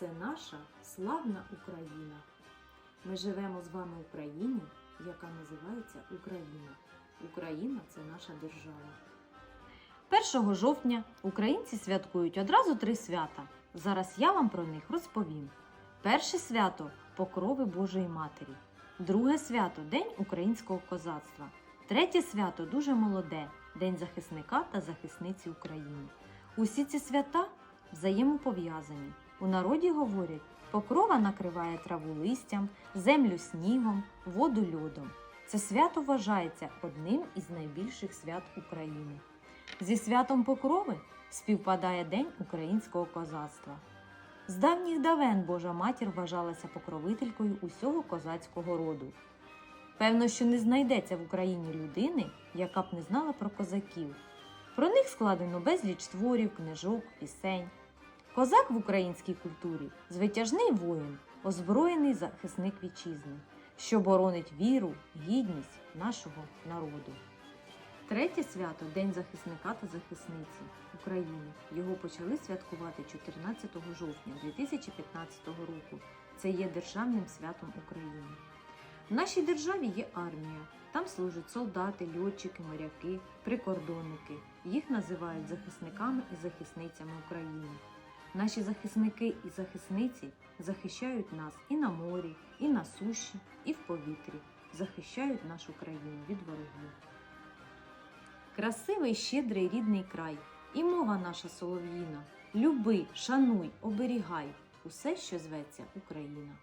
Це наша славна Україна. Ми живемо з вами в країні, яка називається Україна. Україна це наша держава. 1 жовтня українці святкують одразу три свята. Зараз я вам про них розповім. Перше свято Покрови Божої Матері. Друге свято День українського козацтва. Третє свято дуже молоде День захисника та захисниці України. Усі ці свята взаємопов'язані. У народі говорять, покрова накриває траву листям, землю снігом, воду льодом. Це свято вважається одним із найбільших свят України. Зі святом Покрови співпадає День українського козацтва. З давніх давен Божа матір вважалася покровителькою усього козацького роду. Певно, що не знайдеться в Україні людини, яка б не знала про козаків. Про них складено безліч творів, книжок, пісень. Козак в українській культурі звитяжний воїн, озброєний захисник вітчизни, що боронить віру, гідність нашого народу. Третє свято День захисника та захисниці України. Його почали святкувати 14 жовтня 2015 року. Це є державним святом України. В нашій державі є армія. Там служать солдати, льотчики, моряки, прикордонники. Їх називають захисниками і захисницями України. Наші захисники і захисниці захищають нас і на морі, і на суші, і в повітрі, захищають нашу країну від ворогів. Красивий, щедрий рідний край, і мова наша солов'їна. Люби, шануй, оберігай усе, що зветься Україна.